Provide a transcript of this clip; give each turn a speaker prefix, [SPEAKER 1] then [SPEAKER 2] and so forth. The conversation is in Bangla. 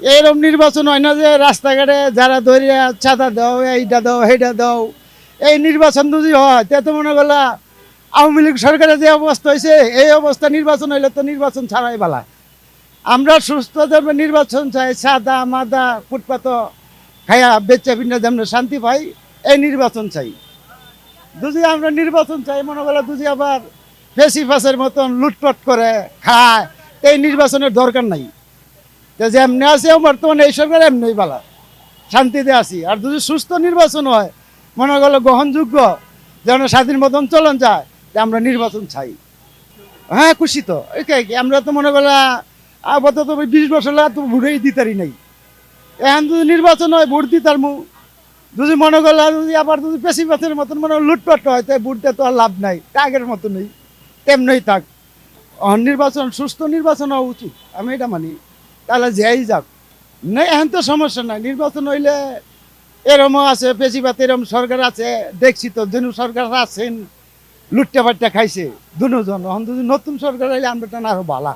[SPEAKER 1] এইরকম নির্বাচন হয় না যে রাস্তাঘাটে যারা ধরিয়া চাঁদা দাও, এইটা দাও, সেইটা দাও। এই নির্বাচন যদি হয়, তে তো মনে করলা আওয়ামী লীগ সরকারের যে অবস্থা হয়েছে এই অবস্থা নির্বাচন হইলে তো নির্বাচন ছাড়াই বালা আমরা সুস্থ ধর্মে নির্বাচন চাই, সাদা, মাদা, ফুটপাত খাইয়া বেচা বিনা যেমন শান্তি পাই, এই নির্বাচন চাই। যদি আমরা নির্বাচন চাই, মনে করলে যদি আবার ফেসি ফাঁসের মতন লুটপাট করে, খায় এই নির্বাচনের দরকার নাই। তো যেমনি আছে বর্তমানে এই সরকার এমনি বালা শান্তিতে আছি। আর যদি সুস্থ নির্বাচন হয়, মনে করল গ্রহণযোগ্য, যেন স্বাধীন মতন চলন যায় যে আমরা নির্বাচন চাই। হ্যাঁ খুশি তো। আমরা তো মনে করলা আপাতত বিশ বছর তো ভোটেই দিতারি নাই। এখন যদি নির্বাচন হয়, ভোট দিতার মু। যদি মনে করলা যদি আবার যদি বেশি বছরের মতন মনে লুটপাট হয়, তাই ভোট দিয়ে তো আর লাভ নাই আগের মতো নেই তেমনই থাক। নির্বাচন, সুস্থ নির্বাচন হওয়া উচিত। আমি এটা মানি। তাহলে যেই যাক। না এখন তো সমস্যা নাই। নির্বাচন হইলে এরমও আছে, বেশিরভাগ এরম সরকার আছে। দেখছি তো দুনু সরকার আছেন, লুটটা পাট্টা খাইছে। দুজন নতুন সরকার হইলে আমরা আরও ভালা